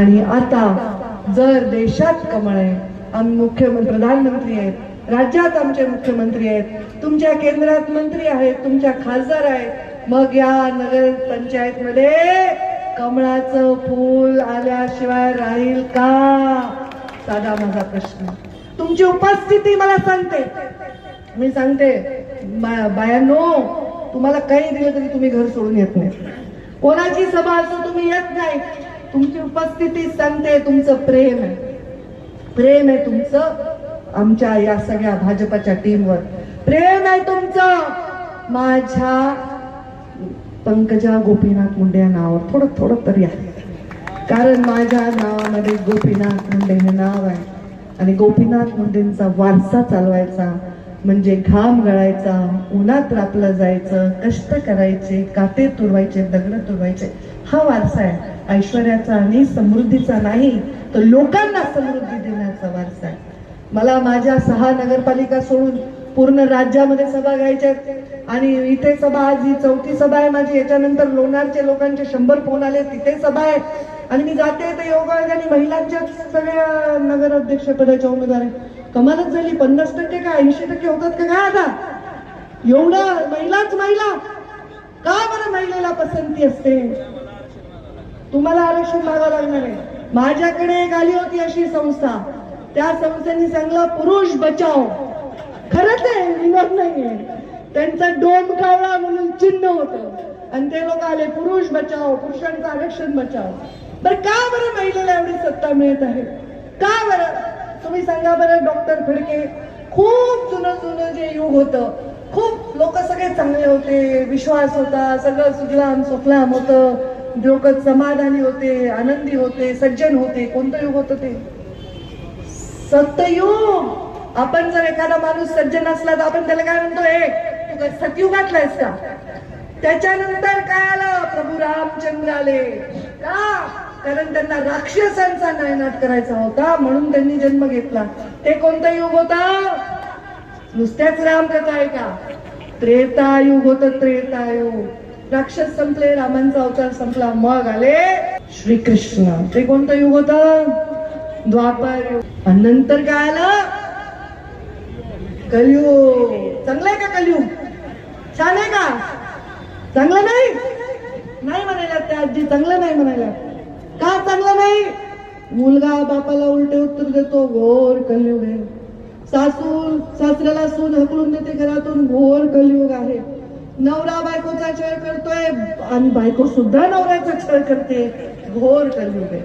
आणि आता जर देशात कमळ आहे आम्ही मुख्यमंत्री प्रधानमंत्री आहेत राज्यात आमचे मुख्यमंत्री आहेत तुमच्या केंद्रात मंत्री आहेत तुमच्या खासदार आहेत मग या नगर पंचायत मध्ये कमळाचं फूल आल्याशिवाय राहील का? साधा माझा प्रश्न. तुमची उपस्थिती मला सांगते. मी सांगते बायांनो तुम्हाला काही दिलं तरी तुम्ही घर सोडून येत नाही. कोणाची सभा असो तुम्ही येत नाही. तुमची उपस्थिती सांगते तुमचं प्रेम आहे. प्रेम आहे तुमचं आमच्या या सगळ्या भाजपाच्या टीमवर. प्रेम आहे तुमचं. माझ्या पंकजा गोपीनाथ मुंडे या नावावर थोडं थोडं तरी आहे. कारण माझ्या नावामध्ये गोपीनाथ मुंडे हे नाव आहे. आणि गोपीनाथ मुंडेंचा वारसा चालवायचा म्हणजे घाम गळायचा उन्हात रापलं जायचं कष्ट करायचे काते तुरवायचे दगड तुरवायचे. हा वारसा आहे. ऐश्वर्याचा आणि समृद्धीचा नाही तर लोकांना समृद्धी देण्याचा वारसा आहे. मला माझ्या सहा नगरपालिका सोडून पूर्ण राज्यामध्ये सभा घ्यायच्या आणि इथे सभा आज ही चौथी सभा आहे माझी याच्यानंतर लोणारचे लोकांचे शंभर फोन आले तिथे सभा आहे आणि मी जाते ते आणि महिलांच्या सगळ्या नगर अध्यक्ष उमेदवार. आहे कमालच झाली. पन्नास टक्के का? ऐंशी टक्के होतात का? काय आता? एवढं महिलाच महिला. का बरं महिलेला पसंती असते? तुम्हाला आरक्षण मागावं लागणार आहे. माझ्याकडे एक आली होती अशी संस्था. त्या संस्थेने सांगलं पुरुष बचाव खरंच आहे विनोद नाहीये. त्यांचा डोम कावळा म्हणून चिन्ह होतं. आणि ते लोक आले पुरुष बचाव पुरुषांचं आरक्षण बचाव बरं का बरं महिलेला एवढी सत्ता मिळत आहे? का बरं? तुम्ही सांगा बरं डॉक्टर फडके खूप जुनं जुनं जे युग होतं खूप लोक सगळे चांगले होते विश्वास होता सगळं सुजलाम सुफलाम होतं लोक समाधानी होते आनंदी होते सज्जन होते. कोणतं युग होतं ते? सत्ययुग आपण जर एखादा माणूस सज्जन असला तर आपण त्याला काय म्हणतो? हे सतयुगातलायस का? त्याच्यानंतर काय आलं? प्रभू रामचंद्र आले का कारण त्यांना राक्षसांचा नायनाट करायचा होता म्हणून त्यांनी जन्म घेतला. ते कोणता युग होता? नुसत्याच रामकथा आहे का? त्रेतायुग होत त्रेतायुग. राक्षस संपले रामांचा अवतार संपला मग आले श्रीकृष्ण. ते कोणतं युग होत? द्वापर युग. आणि नंतर काय आलं? कलियुग. चांगलंय का कलयुग? छान आहे का? चांगलं नाही? नाही म्हणायला त्या आजी चांगलं नाही म्हणायला. का चांगलं नाही? मुलगा बापाला उलटे उत्तर देतो घोर कलयुग आहे. सासू सासऱ्याला सून हकलून देते घरातून घोर कलयुग आहे. नवरा बायकोचा छळ करतोय आणि बायको सुद्धा नवऱ्याचा छळ करते घोर कलयुग आहे.